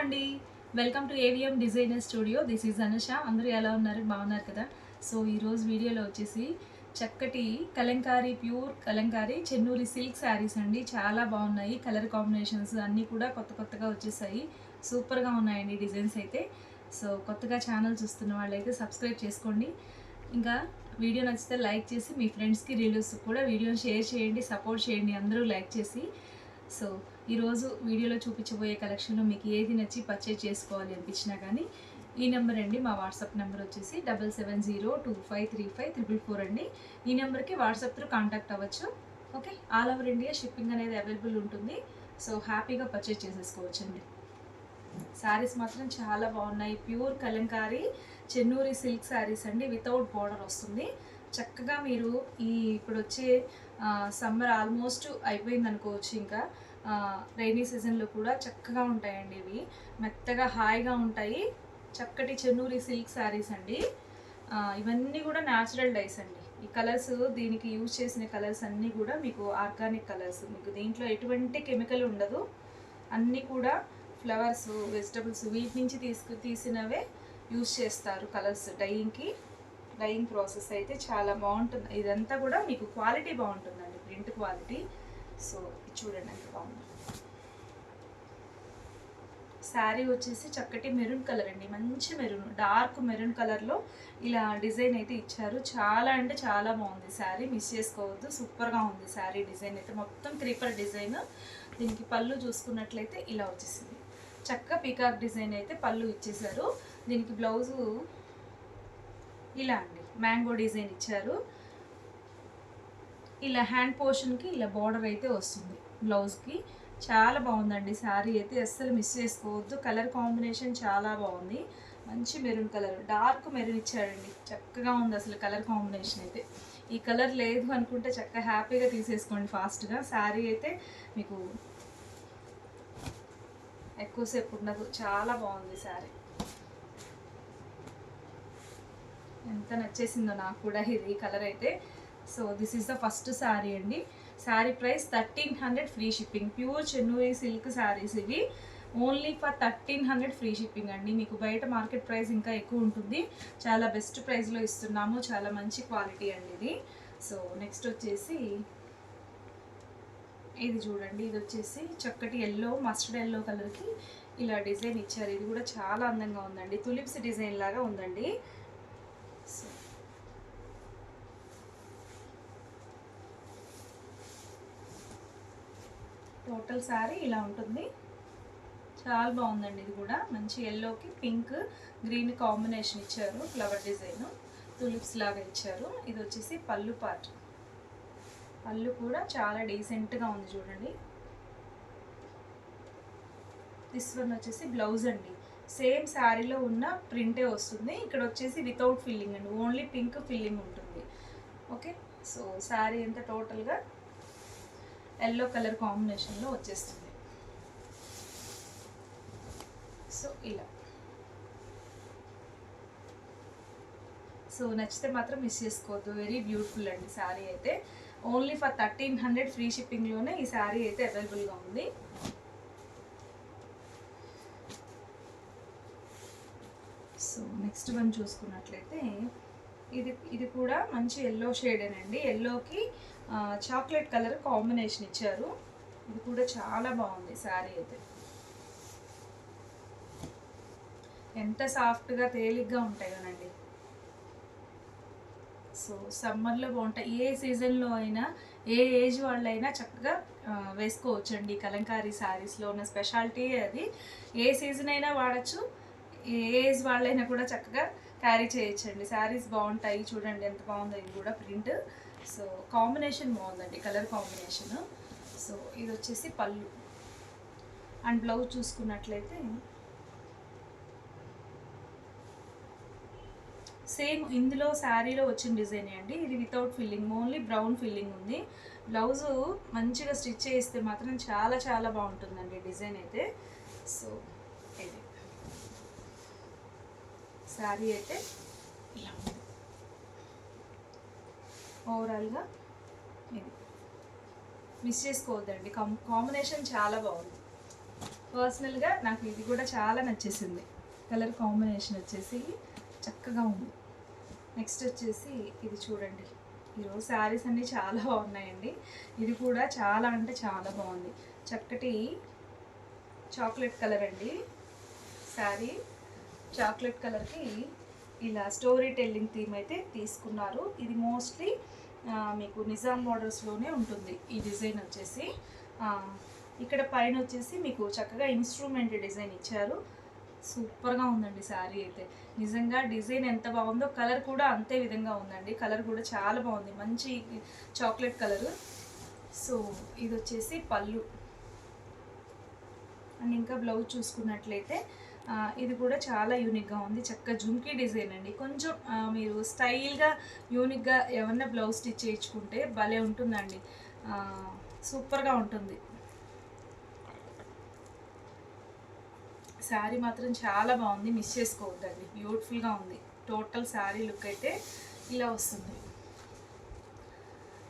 అండి. Welcome to AVM designer studio this is Anusha అందరూ ఎలా ఉన్నారు? బాగున్నారు కదా? సో ఈరోజు వీడియోలో వచ్చేసి చక్కటి Kalamkari pure Kalamkari Chennuri silk saris అండి. చాలా బాగున్నాయి. కలర్ కాంబినేషన్స్ అన్నీ కూడా కొత్త కొత్తగా వచ్చేసాయి. సూపర్గా ఉన్నాయండి డిజైన్స్ అయితే. సో కొత్తగా ఛానల్ చూస్తున్న వాళ్ళైతే సబ్స్క్రైబ్ చేసుకోండి. ఇంకా వీడియో నచ్చితే లైక్ చేసి మీ ఫ్రెండ్స్కి రిలేటివ్స్కి కూడా వీడియోని షేర్ చేయండి సపోర్ట్ చేయండి. అందరూ లైక్ చేసి. సో ఈరోజు వీడియోలో చూపించబోయే కలెక్షన్లో మీకు ఏది నచ్చి పర్చేజ్ చేసుకోవాలి అనిపించినా కానీ ఈ నెంబర్ అండి మా వాట్సాప్ నెంబర్ వచ్చేసి double seven zero two five three five triple four అండి. ఈ నెంబర్కి వాట్సాప్ త్రూ కాంటాక్ట్ అవ్వచ్చు. Okay all over India shipping అనేది అవైలబుల్ ఉంటుంది. సో హ్యాపీగా పర్చేజ్ చేసేసుకోవచ్చు అండి శారీస్ మాత్రం చాలా బాగున్నాయి. Pure Kalamkari Chennuri silk saris అండి. వితౌట్ బార్డర్ వస్తుంది. చక్కగా మీరు ఈ ఇప్పుడు వచ్చే సమ్మర్ ఆల్మోస్ట్ అయిపోయింది అనుకోవచ్చు ఇంకా. రైనీ సీజన్లో కూడా చక్కగా ఉంటాయండి ఇవి. మెత్తగా హాయిగా ఉంటాయి. చక్కటి చెన్నూరి సిల్క్ శారీస్ అండి. ఇవన్నీ కూడా న్యాచురల్ డైస్ అండి. ఈ కలర్స్ దీనికి యూజ్ చేసిన కలర్స్ అన్నీ కూడా మీకు ఆర్గానిక్ కలర్స్. మీకు దీంట్లో ఎటువంటి కెమికల్ ఉండదు. అన్నీ కూడా ఫ్లవర్స్ వెజిటబుల్స్ వీటి నుంచి తీసుకు తీసినవే యూజ్ చేస్తారు కలర్స్ డైయింగ్కి. డైయింగ్ ప్రాసెస్ అయితే చాలా బాగుంటుంది. ఇదంతా కూడా మీకు క్వాలిటీ బాగుంటుందండి. Print quality. సో ఇది చూడండి ఎంత బాగుంది. శారీ వచ్చేసి చక్కటి మెరూన్ కలర్ అండి. మంచి మెరూన్ డార్క్ మెరూన్ కలర్లో ఇలా డిజైన్ అయితే ఇచ్చారు. చాలా అంటే చాలా బాగుంది శారీ. మిస్ చేసుకోవద్దు. సూపర్గా ఉంది శారీ డిజైన్ అయితే. మొత్తం క్రీపర్ డిజైన్. దీనికి పళ్ళు చూసుకున్నట్లయితే ఇలా వచ్చేసింది. చక్క పీకాక్ డిజైన్ అయితే పళ్ళు ఇచ్చేసారు దీనికి బ్లౌజు ఇలా అండి. మ్యాంగో డిజైన్ ఇచ్చారు. ఇలా హ్యాండ్ పోర్షన్కి ఇలా బార్డర్ అయితే వస్తుంది. బ్లౌజ్కి చాలా బాగుందండి. శారీ అయితే అస్సలు మిస్ చేసుకోవద్దు. కలర్ కాంబినేషన్ చాలా బాగుంది. మంచి మెరూన్ కలర్ డార్క్ మెరూన్ ఇచ్చాడండి. చక్కగా ఉంది అసలు కలర్ కాంబినేషన్ అయితే. ఈ కలర్ లేదు అనుకుంటే చక్కగా హ్యాపీగా తీసేసుకోండి ఫాస్ట్గా. శారీ అయితే మీకు ఎక్కువసేపు ఉండదు. చాలా బాగుంది శారీ. ఎంత నచ్చేసిందో నాకు కూడా ఇది కలర్ అయితే. So this is the first sari అండి. Sari price thirteen hundred free shipping pure Chennuri silk saris ఇవి. Only for thirteen hundred free shipping అండి. మీకు బయట మార్కెట్ ప్రైస్ ఇంకా ఎక్కువ ఉంటుంది. చాలా బెస్ట్ ప్రైస్లో ఇస్తున్నాము. చాలా మంచి క్వాలిటీ అండి ఇది. సో నెక్స్ట్ వచ్చేసి ఇది చూడండి. ఇది వచ్చేసి చక్కటి ఎల్లో మస్టర్డ్ ఎల్లో కలర్కి ఇలా డిజైన్ ఇచ్చారు. ఇది కూడా చాలా అందంగా ఉందండి. తులిప్స్ డిజైన్ లాగా ఉందండి. సో టోటల్ శారీ ఇలా ఉంటుంది. చాలా బాగుందండి ఇది కూడా. మంచి ఎల్లోకి పింక్ గ్రీన్ కాంబినేషన్ ఇచ్చారు. ఫ్లవర్ డిజైన్ తులిప్స్ లాగా ఇచ్చారు. ఇది వచ్చేసి పళ్ళు పార్ట్ పళ్ళు కూడా చాలా డీసెంట్గా ఉంది చూడండి. దిస్ వన్ వచ్చేసి బ్లౌజ్ అండి. సేమ్ శారీలో ఉన్న ప్రింటే వస్తుంది. ఇక్కడ వచ్చేసి వితౌట్ ఫిల్లింగ్ అండి. ఓన్లీ పింక్ ఫిల్లింగ్ ఉంటుంది. ఓకే సో శారీ అంతా టోటల్గా ఎల్లో కలర్ కాంబినేషన్లో వచ్చేస్తుంది. సో ఇలా. సో నచ్చితే మాత్రం మిస్ చేసుకోవద్దు. వెరీ బ్యూటిఫుల్ అండి శారీ అయితే. Only for thirteen hundred free షిప్పింగ్లోనే ఈ శారీ అయితే అవైలబుల్గా ఉంది. సో నెక్స్ట్ వన్ చూసుకున్నట్లయితే ఇది ఇది కూడా మంచి ఎల్లో షేడేనండి ఎల్లోకి చాక్లెట్ కలర్ కాంబినేషన్ ఇచ్చారు. ఇది కూడా చాలా బాగుంది శారీ అయితే. ఎంత సాఫ్ట్గా తేలిగ్గా ఉంటాయి సో సమ్మర్లో బాగుంటాయి. ఏ సీజన్లో అయినా ఏ ఏజ్ వాళ్ళైనా చక్కగా వేసుకోవచ్చండి కలంకారీ శారీస్లో ఉన్న స్పెషాలిటీ అది. ఏ సీజన్ అయినా వాడచ్చు. ఏ ఏజ్ వాళ్ళైనా కూడా చక్కగా క్యారీ చేయొచ్చండి. శారీస్ బాగుంటాయి. చూడండి ఎంత బాగుందో ఇది కూడా ప్రింట్ సో కాంబినేషన్ బాగుందండి. కలర్ కాంబినేషన్ సో ఇది వచ్చేసి పళ్ళు. అండ్ బ్లౌజ్ చూసుకున్నట్లయితే సేమ్ ఇందులో శారీలో వచ్చిన డిజైన్ అండి. ఇది without filling only brown filling ఉంది. బ్లౌజ్ మంచిగా స్టిచ్ చేస్తే మాత్రం చాలా చాలా బాగుంటుందండి డిజైన్ అయితే. సో ఇది. శారీ అయితే ఇలా ఉంది ఓవరాల్గా ఇది. మిస్ చేసుకోవద్దండి. కాంబినేషన్ చాలా బాగుంది. పర్సనల్గా నాకు ఇది కూడా చాలా నచ్చేసింది. కలర్ కాంబినేషన్ వచ్చేసి చక్కగా ఉంది. నెక్స్ట్ వచ్చేసి ఇది చూడండి. ఈరోజు శారీస్ అన్నీ చాలా బాగున్నాయండి. ఇది కూడా చాలా అంటే చాలా బాగుంది. చక్కటి చాక్లెట్ కలర్ అండి. శారీ చాక్లెట్ కలర్కి ఇలా స్టోరీ టెల్లింగ్ థీమ్ అయితే తీసుకున్నారు. ఇది మోస్ట్లీ మీకు నిజాం మోడల్స్లోనే ఉంటుంది. ఈ డిజైన్ వచ్చేసి ఇక్కడ పైన వచ్చేసి మీకు చక్కగా ఇన్స్ట్రుమెంట్ డిజైన్ ఇచ్చారు. సూపర్గా ఉందండి శారీ అయితే. నిజంగా డిజైన్ ఎంత బాగుందో కలర్ కూడా అంతే విధంగా ఉందండి. కలర్ కూడా చాలా బాగుంది. మంచి చాక్లెట్ కలర్. సో ఇది వచ్చేసి పళ్ళు. అండ్ ఇంకా బ్లౌజ్ చూసుకున్నట్లయితే ఇది కూడా చాలా యూనిక్గా ఉంది. చక్క జుంకీ డిజైన్ అండి. కొంచెం మీరు స్టైల్గా యూనిక్గా ఏమన్నా బ్లౌజ్ స్టిచ్ చేయించుకుంటే భలే ఉంటుందండి. సూపర్గా ఉంటుంది. శారీ మాత్రం చాలా బాగుంది. మిస్ చేసుకోవద్దండి. బ్యూటిఫుల్గా ఉంది. టోటల్ శారీ లుక్ అయితే ఇలా వస్తుంది.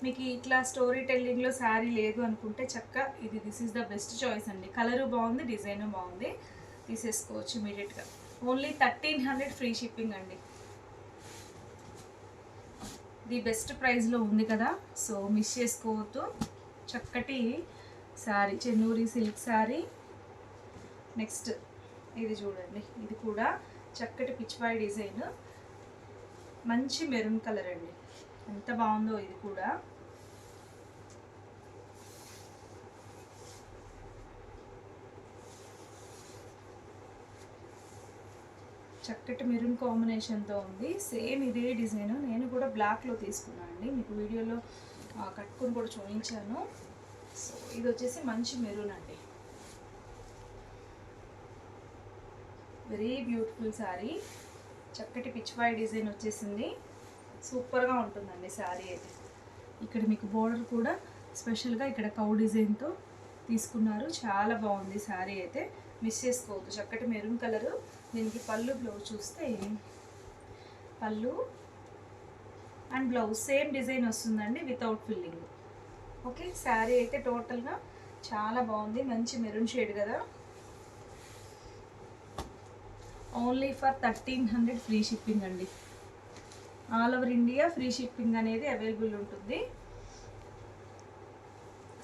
మీకు ఇట్లా స్టోరీ టెల్లింగ్లో శారీ లేదు అనుకుంటే చక్క ఇది this is the best choice అండి. కలరు బాగుంది డిజైన్ బాగుంది. తీసేసుకోవచ్చు ఇమీడియట్గా. Only thirteen hundred free shipping అండి. ఇది బెస్ట్ ప్రైస్లో ఉంది కదా సో మిస్ చేసుకోవద్దు. చక్కటి sari Chennuri silk sari next ఇది చూడండి ఇది కూడా చక్కటి పిచ్చిపాయి డిజైన్. మంచి మెరూన్ కలర్ అండి. ఎంత బాగుందో ఇది కూడా. చక్కటి మెరూన్ కాంబినేషన్తో ఉంది. సేమ్ ఇదే డిజైన్. నేను కూడా బ్లాక్లో తీసుకున్నాను అండి. మీకు వీడియోలో కట్టుకుని కట్టుకొని కూడా చూపించాను. సో ఇది వచ్చేసి మంచి మెరూన్ అండి. వెరీ బ్యూటిఫుల్ శారీ చక్కటి పిచ్చివాయి డిజైన్ వచ్చేసింది. సూపర్గా ఉంటుందండి శారీ అయితే. ఇక్కడ మీకు బోర్డర్ కూడా స్పెషల్గా ఇక్కడ కౌ డిజైన్తో తీసుకున్నారు. చాలా బాగుంది శారీ అయితే. మిస్ చేసుకోవద్దు. చక్కటి మెరూన్ కలరు దీనికి పళ్ళు బ్లౌజ్ చూస్తే pallu and blouse same design వస్తుందండి వితౌట్ ఫిల్లింగ్ ఓకే శారీ అయితే టోటల్గా చాలా బాగుంది మంచి మెరూన్ షేడ్ కదా. Only for thirteen hundred free shipping అండి. All over India free shipping అనేది అవైలబుల్ ఉంటుంది.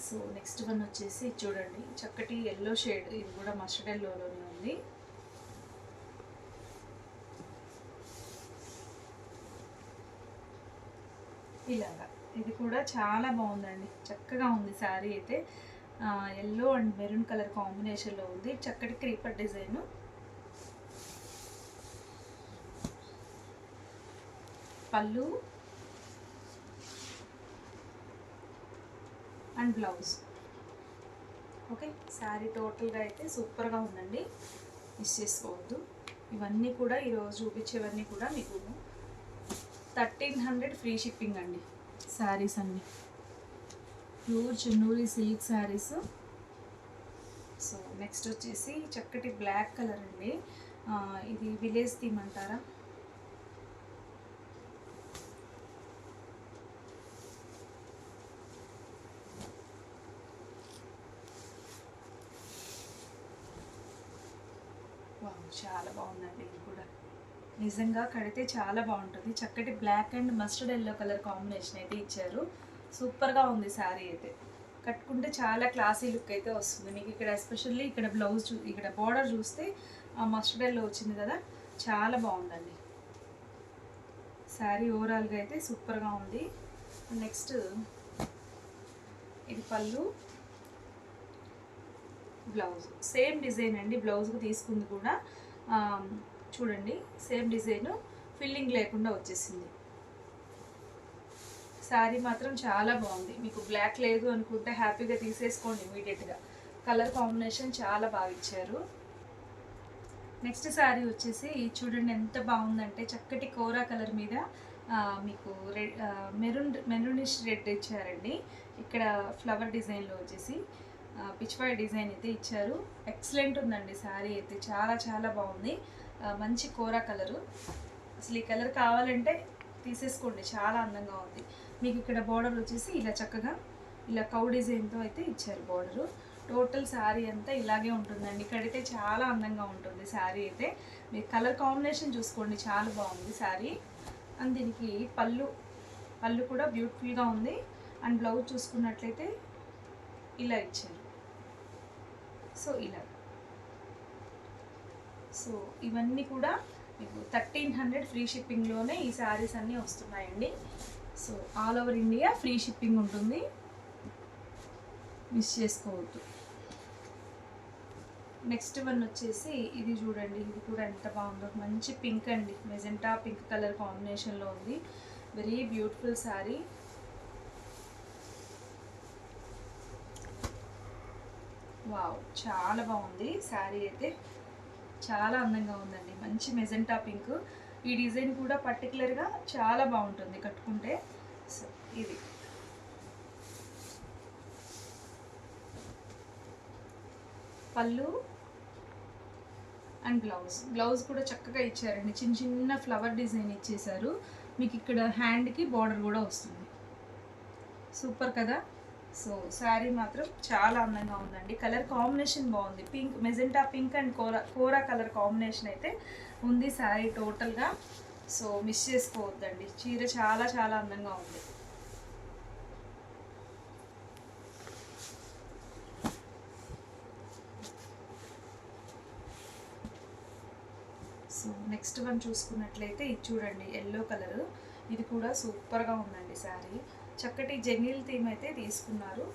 సో నెక్స్ట్ వన్ వచ్చేసి చూడండి చక్కటి ఎల్లో షేడ్ ఇది కూడా మస్టర్డ్ ఎల్లోలోనే ఉంది. ఇలాగా. ఇది కూడా చాలా బాగుందండి. చక్కగా ఉంది శారీ అయితే. ఎల్లో అండ్ మెరూన్ కలర్ కాంబినేషన్లో ఉంది. చక్కటి creeper design pallu and blouse okay sari టోటల్గా అయితే సూపర్గా ఉందండి. మిస్ చేసుకోవద్దు. ఇవన్నీ కూడా ఈరోజు చూపించేవన్నీ కూడా మీకు థర్టీన్ హండ్రెడ్ ఫ్రీ షిప్పింగ్ అండి. శారీస్ అన్నీ pure Chennuri silk saris so next వచ్చేసి చక్కటి బ్లాక్ కలర్ అండి. ఇది విలేజ్ థీమ్ అంటారా వావ్, చాలా బాగుందండి ఇది కూడా నిజంగా కడితే చాలా బాగుంటుంది. చక్కటి black and mustard yellow colour combination అయితే ఇచ్చారు. సూపర్గా ఉంది శారీ అయితే. కట్టుకుంటే చాలా క్లాసీ లుక్ అయితే వస్తుంది. మీకు ఇక్కడ ఎస్పెషల్లీ ఇక్కడ బ్లౌజ్ చూ ఇక్కడ బార్డర్ చూస్తే ఆ మస్టర్డ్ ఎల్లో వచ్చింది కదా చాలా బాగుందండి. శారీ ఓవరాల్గా అయితే సూపర్గా ఉంది. నెక్స్ట్ ఇది పళ్ళు. బ్లౌజ్. సేమ్ డిజైన్ అండి. బ్లౌజ్కి తీసుకుంది కూడా. చూడండి సేమ్ డిజైన్ ఫిల్లింగ్ లేకుండా వచ్చేసింది. శారీ మాత్రం చాలా బాగుంది. మీకు బ్లాక్ లేదు అనుకుంటే హ్యాపీగా తీసేసుకోండి ఇమీడియట్గా. కలర్ కాంబినేషన్ చాలా బాగా ఇచ్చారు. నెక్స్ట్ శారీ వచ్చేసి చూడండి ఎంత బాగుందంటే చక్కటి కోరా కలర్ మీద మీకు రెడ్ మెరూన్ మెరూనిష్ రెడ్ ఇచ్చారండి. ఇక్కడ ఫ్లవర్ డిజైన్లో వచ్చేసి పిచ్వాయ్ డిజైన్ అయితే ఇచ్చారు. ఎక్సలెంట్ ఉందండి శారీ అయితే. చాలా చాలా బాగుంది. మంచి కూర కలరు. అసలు ఈ కలర్ కావాలంటే తీసేసుకోండి చాలా అందంగా ఉంది. మీకు ఇక్కడ బార్డర్ వచ్చేసి ఇలా చక్కగా ఇలా కౌ డిజైన్తో అయితే ఇచ్చారు బార్డరు టోటల్ శారీ అంతా ఇలాగే ఉంటుందండి. ఇక్కడైతే చాలా అందంగా ఉంటుంది శారీ అయితే. మీరు కలర్ కాంబినేషన్ చూసుకోండి చాలా బాగుంది శారీ అండ్ దీనికి పళ్ళు పళ్ళు కూడా బ్యూటిఫుల్గా ఉంది. అండ్ బ్లౌజ్ చూసుకున్నట్లయితే ఇలా ఇచ్చారు. సో ఇలా. సో ఇవన్నీ కూడా మీకు థర్టీన్ హండ్రెడ్ ఫ్రీ షిప్పింగ్లోనే ఈ శారీస్ అన్నీ వస్తున్నాయండి. So all over India free shipping ఉంటుంది. మిస్ చేసుకోవద్దు. నెక్స్ట్ వన్ వచ్చేసి ఇది చూడండి ఇది కూడా ఎంత బాగుందో. మంచి పింక్ అండి. మెజెంటా పింక్ కలర్ కాంబినేషన్లో ఉంది. Very beautiful sari. వావ్ చాలా బాగుంది. శారీ అయితే చాలా అందంగా ఉందండి. మంచి మెజెంటా పింక్. ఈ డిజైన్ కూడా పర్టికులర్గా చాలా బాగుంటుంది కట్టుకుంటే. సో ఇది. పళ్ళు అండ్ బ్లౌజ్. బ్లౌజ్ కూడా చక్కగా ఇచ్చారండి. చిన్న చిన్న ఫ్లవర్ డిజైన్ ఇచ్చేసారు మీకు ఇక్కడ హ్యాండ్కి బార్డర్ కూడా వస్తుంది. సూపర్ కదా? సో శారీ మాత్రం చాలా అందంగా ఉందండి. కలర్ కాంబినేషన్ బాగుంది. పింక్ మెజెంటా పింక్ అండ్ కోరా కోరా కలర్ కాంబినేషన్ అయితే ఉంది శారీ టోటల్గా. సో మిస్ చేసుకోవద్దండి. చీర చాలా చాలా అందంగా ఉంది. సో నెక్స్ట్ వన్ చూసుకున్నట్లయితే ఇది చూడండి ఎల్లో కలర్. ఇది కూడా సూపర్గా ఉందండి శారీ. చక్కటి జెంగిల్ థీమ్ అయితే తీసుకున్నారు.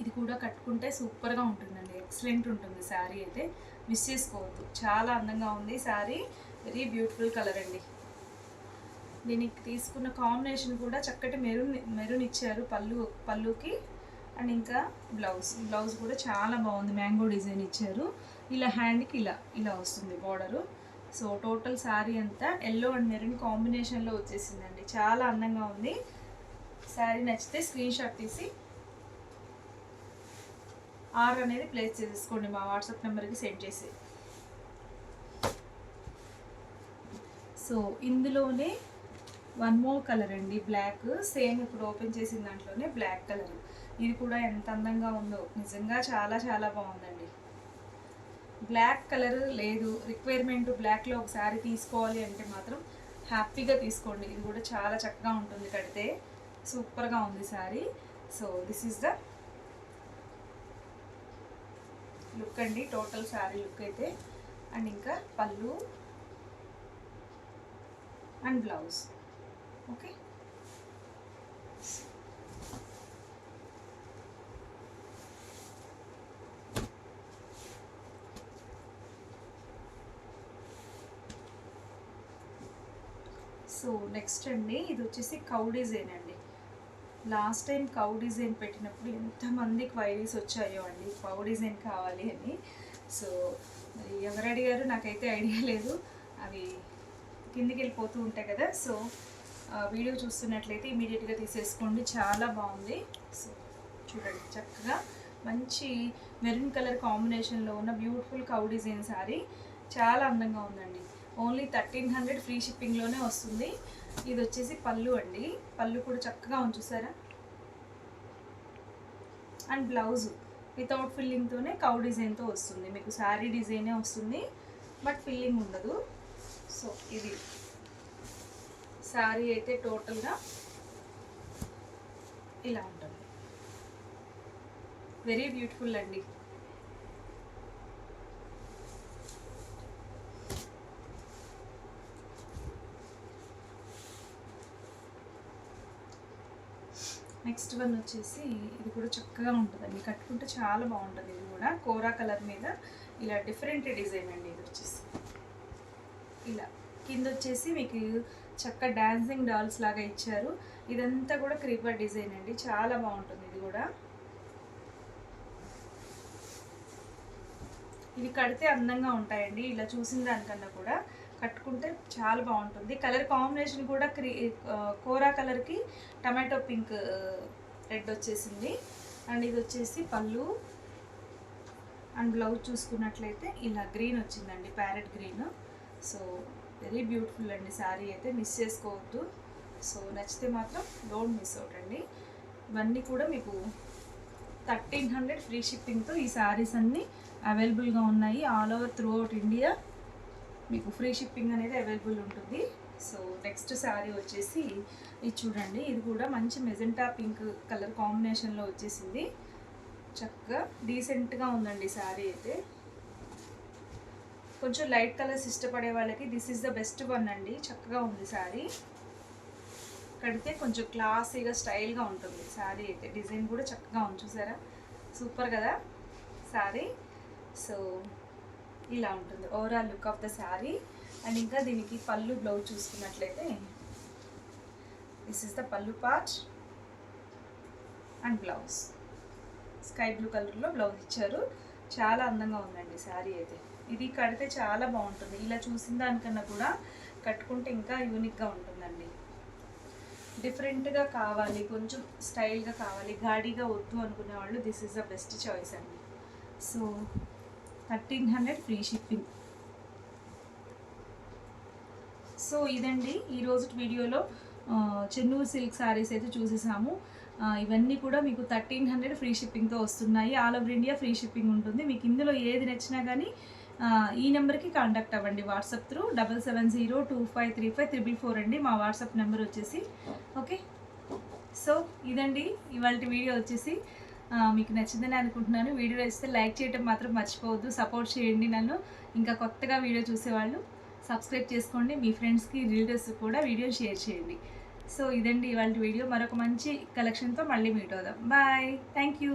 ఇది కూడా కట్టుకుంటే సూపర్గా ఉంటుందండి. ఎక్సలెంట్ ఉంటుంది శారీ అయితే. మిస్ చేసుకోవద్దు. చాలా అందంగా ఉంది శారీ. వెరీ బ్యూటిఫుల్ కలర్ అండి. దీనికి తీసుకున్న కాంబినేషన్ కూడా చక్కటి మెరూన్ మెరూన్ ఇచ్చారు పళ్ళు పళ్ళుకి. అండ్ ఇంకా బ్లౌజ్. బ్లౌజ్ కూడా చాలా బాగుంది. మ్యాంగో డిజైన్ ఇచ్చారు. ఇలా హ్యాండ్కి ఇలా ఇలా వస్తుంది బార్డరు. సో టోటల్ శారీ అంతా ఎల్లో అండ్ మెరూన్ కాంబినేషన్లో వచ్చేసిందండి. చాలా అందంగా ఉంది. శారీ నచ్చితే స్క్రీన్ షాట్ తీసి ఆర్ అనేది ప్లేస్ చేసేసుకోండి మా వాట్సాప్ నెంబర్కి సెండ్ చేసి. సో ఇందులోనే వన్ మోర్ కలర్ అండి బ్లాక్. సేమ్ ఇప్పుడు ఓపెన్ చేసిన దాంట్లోనే బ్లాక్ కలర్. ఇది కూడా ఎంత అందంగా ఉందో. నిజంగా చాలా చాలా బాగుందండి. బ్లాక్ కలర్ లేదు. రిక్వైర్మెంట్ బ్లాక్లో ఒక శారీ తీసుకోవాలి అంటే మాత్రం హ్యాపీగా తీసుకోండి. ఇది కూడా చాలా చక్కగా ఉంటుంది కడితే. సూపర్గా ఉంది sari. So this is the look అండి. టోటల్ శారీ లుక్ అయితే. అండ్ ఇంకా pallu and blouse. Okay so next అండి ఇది వచ్చేసి కౌ డిజైన్ అండి. లాస్ట్ టైం కౌ డిజైన్ పెట్టినప్పుడు ఎంతమంది క్వైరీస్ వచ్చాయో అండి కౌ డిజైన్ కావాలి అని. సో మరి ఎవరు అడిగారు? నాకైతే ఐడియా లేదు. అవి కిందికి వెళ్ళిపోతూ ఉంటాయి కదా. సో వీడియో చూస్తున్నట్లయితే ఇమీడియట్గా తీసేసుకోండి. చాలా బాగుంది. సో చూడండి చక్కగా మంచి మెరూన్ కలర్ కాంబినేషన్లో ఉన్న బ్యూటిఫుల్ కౌ డిజైన్ శారీ చాలా అందంగా ఉందండి. ఓన్లీ థర్టీన్ హండ్రెడ్ ఫ్రీ షిప్పింగ్లోనే వస్తుంది. ఇది వచ్చేసి పళ్ళు అండి. పళ్ళు కూడా చక్కగా ఉంచుసారా అండ్ బ్లౌజ్. వితౌట్ ఫిల్లింగ్తోనే కౌ డిజైన్తో వస్తుంది. మీకు శారీ డిజైనే వస్తుంది. బట్ ఫిల్లింగ్ ఉండదు. సో ఇది. శారీ అయితే టోటల్గా ఇలా ఉంటుంది. వెరీ బ్యూటిఫుల్ అండి. నెక్స్ట్ వన్ వచ్చేసి ఇది కూడా చక్కగా ఉంటుందండి కట్టుకుంటే చాలా బాగుంటుంది. ఇది కూడా కోరా కలర్ మీద ఇలా డిఫరెంట్ డిజైన్ అండి ఇది వచ్చేసి. ఇలా కింద వచ్చేసి మీకు చక్క డాన్సింగ్ డాల్స్ లాగా ఇచ్చారు. ఇదంతా కూడా క్రీపర్ డిజైన్ అండి. చాలా బాగుంటుంది ఇది కూడా. ఇవి కడితే అందంగా ఉంటాయండి. ఇలా చూసిన దానికన్నా కూడా కట్టుకుంటే చాలా బాగుంటుంది. కలర్ కాంబినేషన్ కూడా క్రీ కోరా కలర్కి టమాటో పింక్ రెడ్ వచ్చేసింది. అండ్ ఇది వచ్చేసి పళ్ళు. అండ్ బ్లౌజ్ చూసుకున్నట్లయితే ఇలా గ్రీన్ వచ్చిందండి parrot green. So very beautiful అండి శారీ అయితే మిస్ చేసుకోవద్దు. సో నచ్చితే మాత్రం డోంట్ మిస్ అవుట్ అండి. ఇవన్నీ కూడా మీకు థర్టీన్ హండ్రెడ్ ఫ్రీ షిప్పింగ్తో ఈ శారీస్ అన్నీ అవైలబుల్గా ఉన్నాయి all over throughout India. మీకు ఫ్రీ షిప్పింగ్ అనేది అవైలబుల్ ఉంటుంది. సో నెక్స్ట్ శారీ వచ్చేసి ఇది చూడండి ఇది కూడా మంచి మెజెంటా పింక్ కలర్ కాంబినేషన్లో వచ్చేసింది. చక్కగా డీసెంట్గా ఉందండి శారీ అయితే. కొంచెం లైట్ కలర్స్ ఇష్టపడే వాళ్ళకి this is the best one అండి. చక్కగా ఉంది శారీ కడితే కొంచెం క్లాసీగా స్టైల్గా ఉంటుంది శారీ అయితే. డిజైన్ కూడా చక్కగా ఉంది చూసారా? సూపర్ కదా? శారీ సో ఇలా ఉంటుంది. Overall look of the sari and ఇంకా దీనికి పళ్ళు బ్లౌజ్ చూసుకున్నట్లయితే this is the pallu part and blouse sky blue కలర్లో బ్లౌజ్ ఇచ్చారు. చాలా అందంగా ఉందండి శారీ అయితే. ఇది కడితే చాలా బాగుంటుంది. ఇలా చూసిన దానికన్నా కూడా కట్టుకుంటే ఇంకా యూనిక్గా ఉంటుందండి. డిఫరెంట్గా కావాలి కొంచెం స్టైల్గా కావాలి గాడిగా వద్దు అనుకునే వాళ్ళు this is the best choice అండి. So thirteen hundred free shipping. So ఇదండి ఈరోజు వీడియోలో చెన్నూరు సిల్క్ శారీస్ అయితే చూసేసాము. ఇవన్నీ కూడా మీకు థర్టీన్ హండ్రెడ్ ఫ్రీ షిప్పింగ్తో వస్తున్నాయి. All over India free shipping ఉంటుంది. మీకు ఇందులో ఏది నచ్చినా కానీ ఈ నెంబర్కి కాంటాక్ట్ అవ్వండి. WhatsApp through double seven zero two five three five triple four అండి. మా వాట్సాప్ నెంబర్ వచ్చేసి ఓకే? సో ఇదండి ఇవాళ వీడియో వచ్చేసి మీకు నచ్చిందని అనుకుంటున్నాను. వీడియో నచ్చితే లైక్ చేయటం మాత్రం మర్చిపోవద్దు. సపోర్ట్ చేయండి నన్ను. ఇంకా కొత్తగా వీడియో చూసేవాళ్ళు సబ్స్క్రైబ్ చేసుకోండి. మీ ఫ్రెండ్స్కి రిలేటివ్స్ కూడా వీడియో షేర్ చేయండి. సో ఇదండి ఇవాళ వీడియో. మరొక మంచి కలెక్షన్తో మళ్ళీ మీట్ అవుదాం. బాయ్. Thank you.